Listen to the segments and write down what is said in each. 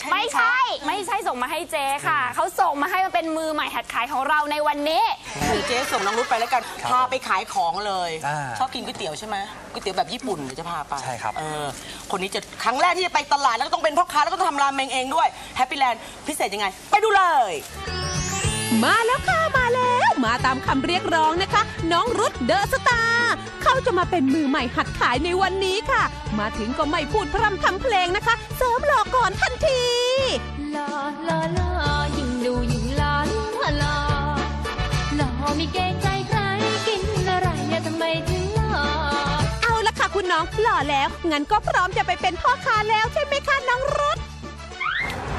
ให้เจ๊หนูเหมียวใช่ไหมไม่ใช่ ไม่ใช่ส่งมาให้เจ๊ค่ะ เขาส่งมาให้มาเป็นมือใหม่หัดขายของเราในวันนี้เดี๋ยวเจ๊ส่งน้องรุดไปแล้วกันพาไปขายของเลย อ่าชอบกินก๋วยเตี๋ยวใช่ไหมก๋วยเตี๋ยวแบบญี่ปุ่นเดี๋ยวจะพาไปใช่ครับ เออคนนี้จะครั้งแรกที่จะไปตลาดแล้วก็ต้องเป็นพ่อค้าแล้วก็ต้องทำราเมงเองด้วยแฮปปี้แลนด์พิเศษยังไง ไปดูเลย มาแล้วค่ะ มาแล้ว มาตามคำเรียกร้องนะคะ น้องรุดเดอะสตาร์เขาจะมาเป็นมือใหม่หัดขายในวันนี้ค่ะ มาถึงก็ไม่พูดพร่ำทำเพลงนะคะ เสริมหล่อก่อนทันทีลาลาลายิ่งดูยิ่งลาลาลาหล่อไม่เกรงใจใครกินอะไรเนี่ยทำไมถึงหล่อเอาละค่ะคุณน้องหล่อแล้วงั้นก็พร้อมจะไปเป็นพ่อค้าแล้วใช่ไหมคะน้องรุด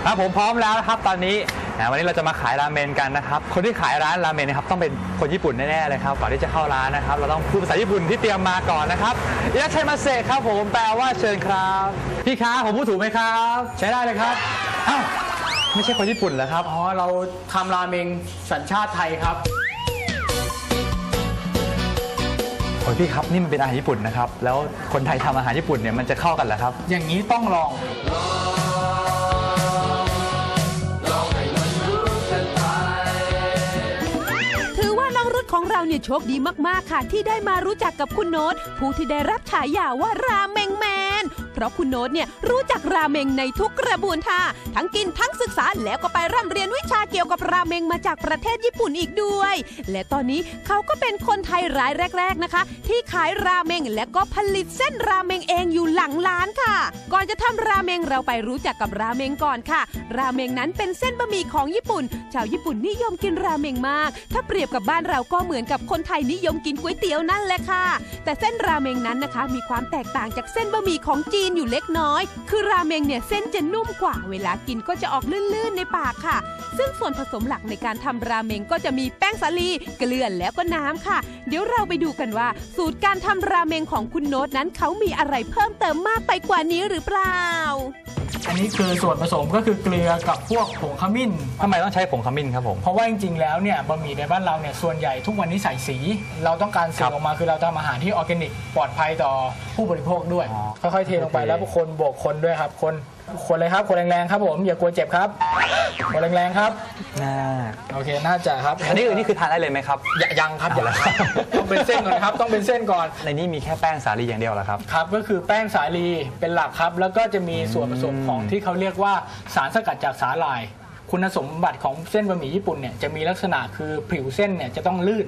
ครับผมพร้อมแล้วนะครับตอนนี้นะวันนี้เราจะมาขายราเมนกันนะครับ คนที่ขายร้านราเมนนะครับต้องเป็นคนญี่ปุ่นแน่ๆเลยครับก่อนที่จะเข้าร้านนะครับ เราต้องพูดภาษาญี่ปุ่นที่เตรียมมาก่อนนะครับอิราชัยมาเซครับผมแปลว่าเชิญครับพี่ค้าผมพูดถูกไหมครับ ใช้ได้เลยครับอ้าวไม่ใช่คนญี่ปุ่นเหรอครับอ๋อเราทำราเมงสัญชาติไทยครับโอ้ยพี่ครับนี่มันเป็นอาหารญี่ปุ่นนะครับแล้วคนไทยทำอาหารญี่ปุ่นเนี่ยมันจะเข้ากันเหรอครับ อย่างนี้ต้องลอง ของเราเนี่ยโชคดีมากๆค่ะ ที่ได้มารู้จักกับคุณโน้ตผู้ที่ได้รับฉายาว่าราเม ราะคุณโน้ตเนี่ยรู้จักราเมงในทุกกระบวนท่าทั้งกินทั้งศึกษาแล้วก็ไปร่ำเรียนวิชาเกี่ยวกับราเมงมาจากประเทศญี่ปุ่นอีกด้วย และตอนนี้เขาก็เป็นคนไทยรายแรก ๆนะคะ ที่ขายราเมงและก็ผลิตเส้นราเมงเองอยู่หลังร้านค่ะ ก่อนจะทำราเมงเราไปรู้จักกับราเมงก่อนค่ะ ราเมงนั้นเป็นเส้นบะหมี่ของญี่ปุ่น ชาวญี่ปุ่นนิยมกินราเมงมาก ถ้าเปรียบกับบ้านเราก็เหมือนกับคนไทยนิยมกินก๋วยเตี๋ยวนั่นแหละค่ะ แต่เส้นราเมงนั้นนะคะ มีความแตกต่างจากเส้นบะหมี่ของจีนอยู่เล็กน้อย คือราเมงเนี่ยเส้นจะนุ่มกว่า เวลากินก็จะออกลื่นๆในปากค่ะ ซึ่งส่วนผสมหลักในการทำราเมงก็จะมีแป้งสาลี เกลือแล้วก็น้ำค่ะ เดี๋ยวเราไปดูกันว่า สูตรการทำราเมงของคุณโน้ตนั้นเขามีอะไรเพิ่มเติมมากไปกว่านี้หรือเปล่า อันนี้คือส่วนผสมก็คือเกลือกับพวกผงขมิ้น ทำไมต้องใช้ผงขมิ้นครับผม เพราะว่าจริงๆ แล้วเนี่ยบะหมี่ในบ้านเราเนี่ยส่วนใหญ่ทุกวันนี้ใส่สี เราต้องการสื่ครัอบออกมาคือเราทำอาหารที่ออร์แกนิก ปลอดภัยต่อผู้บริโภคด้วย อ๋อค่อยๆเทลงไปโอเค แล้วพวกคนโบกคนด้วยครับคนคนเลยครับคนแรงๆครับผมอย่ากลัวเจ็บครับคนแรงๆครับ น่าโอเคน่าจะครับอันนี้อันนี้คือทานได้เลยไหมครับ อย่ายังครับอย่าเอาละต้องเป็นเส้นก่อนครับต้องเป็นเส้นก่อน ในนี้มีแค่แป้งสาลีอย่างเดียวเหรอครับครับ ก็คือแป้งสาลีเป็นหลักครับ แล้วก็จะมีส่วนผสมของที่เขาเรียกว่าสารสกัดจากสาหร่าย คุณสมบัติของเส้นบะหมี่ญี่ปุ่นเนี่ยจะมีลักษณะคือผิวเส้นเนี่ยจะต้องลื่น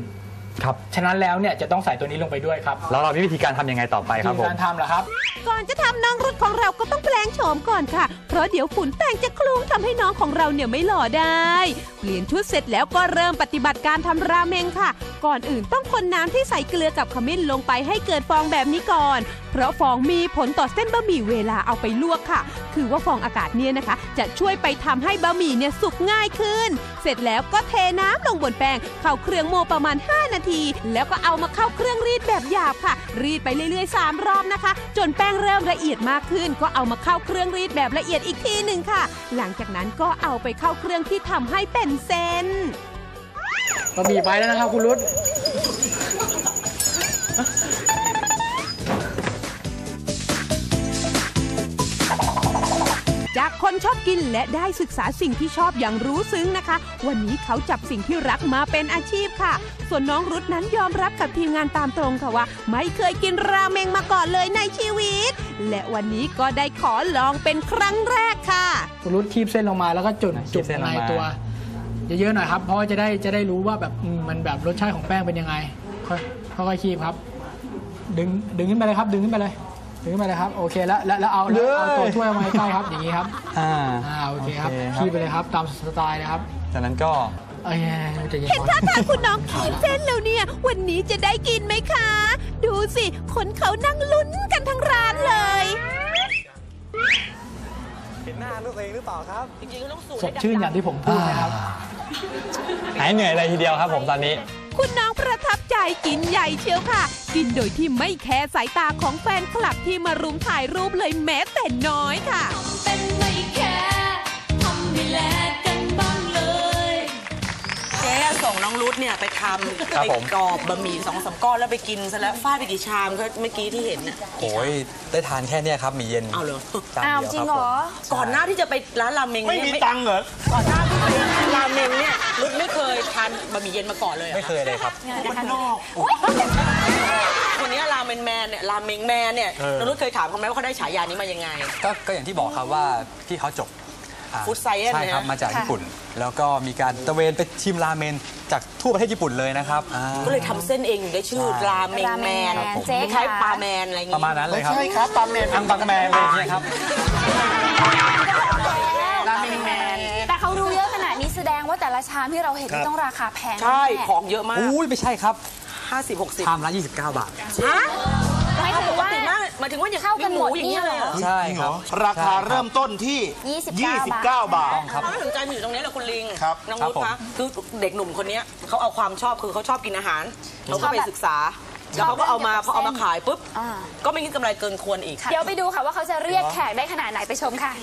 ครับ ฉะนั้นแล้วเนี่ยจะต้องใส่ตัวนี้ลงไปด้วยครับแล้วเรามีวิธีการทำยังไงต่อไปครับวิผธีมการทำเหรอครับ ก่อนจะทำน้องรุดของเราก็ต้องแปลงโฉมก่อนค่ะ เพราะเดี๋ยวฝุ่นแต่งจะคลุ้งทำให้น้องของเราเนี่ยไม่หล่อได้ เปลี่ยนชุดเสร็จแล้วก็เริ่มปฏิบัติการทำราเมงค่ะ ก่อนอื่นต้องคนน้ำที่ใส่เกลือกับขมิ้นลงไปให้เกิดฟองแบบนี้ก่อน เพราะฟองมีผลต่อเส้นบะหมี่เวลาเอาไปลวกค่ะ คือว่าฟองอากาศเนี่ยนะคะ จะช่วยไปทำให้บะหมี่เนี่ยสุกง่ายขึ้น เสร็จแล้วก็เทน้ำลงบนแป้งเข้าเครื่องโมประมาณ 5 นาทีแล้วก็เอามาเข้าเครื่องรีดแบบหยาบค่ะ รีดไปเรื่อยๆ 3 รอบนะคะ จนแป้งเริ่มละเอียดมากขึ้น ก็เอามาเข้าเครื่องรีดแบบละเอียดอีกทีหนึ่งค่ะ หลังจากนั้นก็เอาไปเข้าเครื่องที่ทำให้เป็นเส้นบะหมี่ไปแล้วนะครับคุณรุต จากคนชอบกินและได้ศึกษาสิ่งที่ชอบอย่างรู้ซึ้งนะคะ วันนี้เขาจับสิ่งที่รักมาเป็นอาชีพค่ะ ส่วนน้องรุดนั้นยอมรับกับทีมงานตามตรงค่ะว่า ไม่เคยกินราเมงมาก่อนเลยในชีวิต และวันนี้ก็ได้ขอลองเป็นครั้งแรกค่ะคุณรุดคีบเส้นลงมาแล้วก็จุดคีจุบดเส้นลในงมาตัวเยอะๆหน่อยครับ เพราะว่าจะได้จะได้รู้ว่าแบบอืมมันแบบรสชาติของแป้งเป็นยังไงค่อยค่อยๆคีบครับ ดึงดึงขึ้นไปเลยครับ ดึงขึ้นไปเลย ดึงขึ้นไปเลยครับโอเคแล้วแล้วแล้วเอาแล้วเอาตัวถ้วยมาใกล้ๆครับอย่างนี้ครับอ่า อ่าโอเคครับโอเคครับคีบไปเลยครับตามสไตล์นะครับจากนั้นก็เอ้ยใจะเย็นเห็นก่อน ท่าทางคุณน้องขีดเส้นแล้วเนี่ย วันนี้จะได้กินไหมคะ ดูสิ คนเขานั่งลุ้นกันทั้งร้านเลยเห็นหน้าลูกเองหรือเปล่าครับจริงๆก็ต้องสูตรสดชื่นอย่างที่ผมพูดนะครับ หายเหนื่อยเลยทีเดียวครับผมตอนนี้ คุณน้องประทับใจ กินใหญ่เชียวค่ะ กินโดยที่ไม่แคร์สายตาของแฟนคลับที่มารุมถ่ายรูปเลยแม้แต่น้อยค่ะ เป็นไม่แค่ทำให้แลกกันบ้างเลย เจ๊ส่งน้องรุดเนี่ยไปทำครับไปผม กรอบบะหมี่สองสามก้อนแล้วไปกินซะแล้วฟาดไปกี่ชามก็เมื่อกี้ที่เห็นน่ะ โอ้ยได้ทานแค่เนี้ยครับหมีเย็นเอาเหรอ จานอ้าวเดียวจริคงรับเหรผมอก่อนหน้าที่จะไปร้านราเมงไม่เนี่ยมีตังค์เหรอ ก่อนหน้าที่ไป ราเมงเนี่ยรุดไม่เคยทานบะหมี่เย็นมาก่อนเลยหรอไม่เคยเลยครับ มันนอกคนนี้ราเมนแมนเนี่ยราเมงแมนเนี่ยเออน้องรุดเคยถามเขาไหมว่าเขาได้ฉายานี้มายังไง ก็ก็อย่างที่บอกครับว่าพี่เขาจบอ่า Food Science ใช่ครับ นะ มาจากญี่ปุ่น แล้วก็มีการตระเวนไปชิมราเมนจากทั่วประเทศญี่ปุ่นเลยนะครับอ่า ก็เลยทำเส้นเองถึงได้ชื่อใช่ ราเมงแมนครับผมคล้ายๆปลาแมนอะไรอย่างประงี้มาณนั้นเลยครับใช่ครับปลาแมนอังปังแมนอะไรอย่างเงี้ยครับ ว่าแต่ละชามที่เราเห็นครับนี่ต้องราคาแพงใช่ แน่ของเยอะมากอุ้ยไม่ใช่ครับ50 60ชามละ29 บาท ฮะไม่ปถือกว่า ติมากหมายถึงว่าอย่างเข้ากันหมดอย่างเงี้ยเลยเหรอใช่จริงคเหรรับ อราคาเริ่มต้นที่ 29 29 บาทต้องครับ ความน่าสนใจมันอยู่ตรงนี้แหละคุณลิงครับ น้องครับรุธผมคะคือเด็กหนุ่มคนเนี้ยเขาเอาความชอบคือเขาชอบกินอาหารเขาก็ไปศึกษา แล้วเขาก็เอามาพอเอามาขายปุ๊บอ่า ก็ไม่คิดกำไรเกินควรอีก เดี๋ยวไปดูค่ะว่าเขาจะเรียกแขกได้ขนาดไหนไปชมค่ะ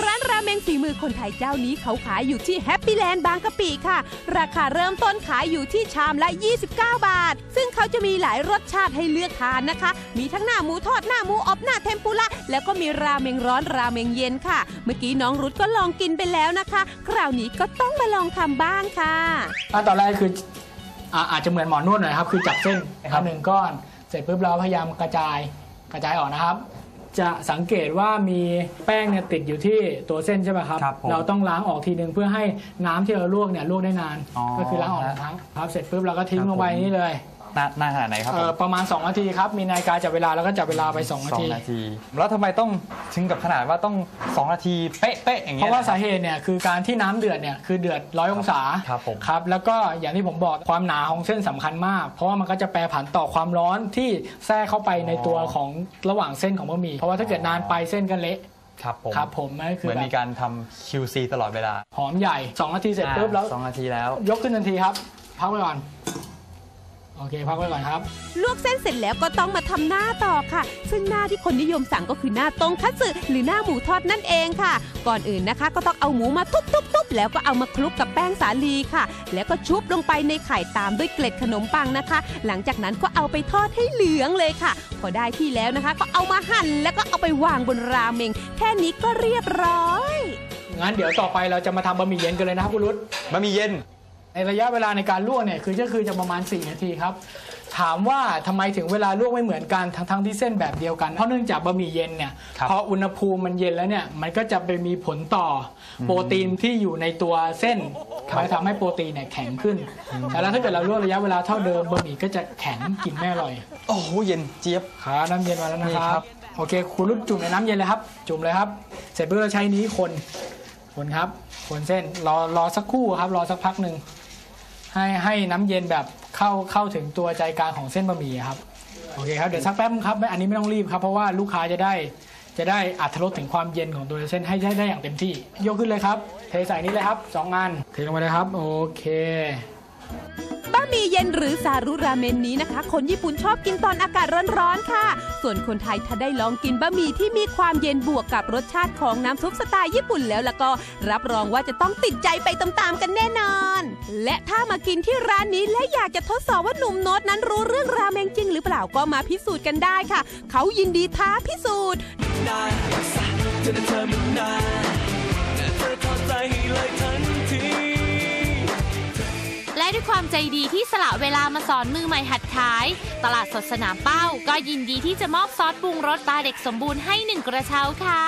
ร้านราเมงฝีมือคนไทยเจ้านี้เขาขายอยู่ที่แฮปปี้แลนด์บางกะปิค่ะ ราคาเริ่มต้นขายอยู่ที่ชามละ 29 บาท ซึ่งเขาจะมีหลายรสชาติให้เลือกทานนะคะ มีทั้งหน้าหมูทอดหน้าหมูอบหน้าเทมปุระแล้วก็มีราเมงร้อนราเมงเย็นค่ะ เมื่อกี้น้องรุธก็ลองกินไปแล้วนะคะ คราวนี้ก็ต้องมาลองทำบ้างค่ะขั้นตอนแรกคืออาอาจจะเหมือนหมอนวดหน่อยครับ คือจับเส้นนะครับหนึ่งก้อน เสร็จปุ๊บเราพยายามกระจายกระจายออกนะครับ จะสังเกตว่ามีแป้งเนี่ยติดอยู่ที่ตัวเส้นใช่ไหมครับ ครับผมเราต้องล้างออกทีหนึ่งเพื่อให้น้ำที่เราลวกเนี่ยลวกได้นาน อ๋อก็คือล้างออกหนึ่งครั้งครับเสร็จปุ๊บเราก็ทิ้งครับลงไปผม นี่เลย นานนานขนาดไหนครับเอ่ผอมประมาณ 2 นาทีครับ มีนาฬิกาจับเวลาแล้วก็จับเวลาไป 2 นาสองที นาที แล้วทำไมต้องถึงกับขนาดว่าต้อง2นาทีเป๊ะๆอย่างเพเงี้ย ราะว่านะคสาบเหตุเนี่ยคือการที่น้ำเดือดเนี่ยคือเดือดร้อยองศาครับผม ครับแล้วก็อย่างที่ผมบอกความหนาของเส้นสำคัญมาก เพราะว่ามันก็จะแปรผันต่อความร้อนที่แทรกเข้าไปในตัวของระหว่างเส้นของบะหมี่เพราะว่าถ้าเกิดนานไปเส้นก็เละครับผมครับผมนั่นคืเหอมือนแบมีบการทำ QC ตลอดเวลาหอมใหญ่ 2 นาทีเสร็จปุ๊บแล้ว สองนาทีแล้ว ยกขึ้นทันทีครับ พักไว้ก่อน โอเคพักไว้ก่อนครับ ลวกเส้นเสร็จแล้วก็ต้องมาทำหน้าต่อค่ะ ซึ่งหน้าที่คนนิยมสั่งก็คือหน้าตรงคัตสึหรือหน้าหมูทอดนั่นเองค่ะ ก่อนอื่นนะคะ ก็ต้องเอาหมูมาทุบๆๆแล้วก็เอามาคลุกกับแป้งสาลีค่ะ แล้วก็ชุบลงไปในไข่ตามด้วยเกล็ดขนมปังนะคะ หลังจากนั้นก็เอาไปทอดให้เหลืองเลยค่ะ พอได้ที่แล้วนะคะ ก็เอามาหั่นแล้วก็เอาไปวางบนราเมง แค่นี้ก็เรียบร้อย งั้นเดี๋ยวต่อไปเราจะมาทำบะหมี่เย็นกันเลยนะครับคุณรุต บะหมี่เย็น ในระยะเวลาในการลวกเนี่ยคือก็คือจะประมาณ 4 นาทีครับ ถามว่าทำไมถึงเวลาลวกไม่เหมือนกันทั้งทั้งที่เส้นแบบเดียวกัน เพราะเนื่องจากบะหมี่เย็นเนี่ยครับพออุณหภูมิมันเย็นแล้วเนี่ยมันก็จะไปมีผลต่ออโปรตีนที่อยู่ในตัวเส้นมันทำให้โปรตีนเนี่ยแข็งขึ้นแต่แล้วถ้าเกิดเราลวกระยะเวลาเท่าเดิมบะหมี่ก็จะแข็งกินไม่อร่อย โอ้โหเย็นเจี๊ยบครับน้ำเย็นมาแล้วนะนี่คครัรับบโอเคคุณรุ่นจุ่มในน้ำเย็นเลยครับ จุ่มเลยครับ เสร็จปุ๊บเราใช้นี้คนคนครับ คนเส้นรอรอสักครู่ครับ รอสักพักหนึ่ง ให้ให้น้ำเย็นแบบเข้าเข้าถึงตัวใจกลางของเส้นบะหมี่ครับโอเคครับเดี๋ยวสักแป๊บครับไม่อันนี้ไม่ต้องรีบครับเพราะว่าลูกค้าจะได้จะได้อัตรสถึงความเย็นของตัวเส้นให้ได้ได้อย่างเต็มที่ ยกขึ้นเลยครับ เทใส่นี้เลยครับสองอันเทลงไปเลยครับ โอเค บะหมี่เย็นหรือซารุราเมนนี้นะคะ คนญี่ปุ่นชอบกินตอนอากาศร้อนๆค่ะ ส่วนคนไทยถ้าได้ลองกินบะหมี่ที่มีความเย็นบวกกับรสชาติของน้ำซุปสไตล์ญี่ปุ่นแล้วแล้วก็รับรองว่าจะต้องติดใจไปตามๆกันแน่นอน และถ้ามากินที่ร้านนี้และอยากจะทดสอบว่าหนุ่มโน้ตนั้นรู้เรื่องราเมงจริงหรือเปล่าก็มาพิสูจน์กันได้ค่ะ เขายินดีท้าพิสูจน์และ ด้วยความใจดีที่สละเวลามาสอนมือใหม่หัดขาย ตลาดสดสนามเป้า ก็ยินดีที่จะมอบซอสปรุงรสตาเด็กสมบูรณ์ให้หนึ่งกระเช้าค่ะ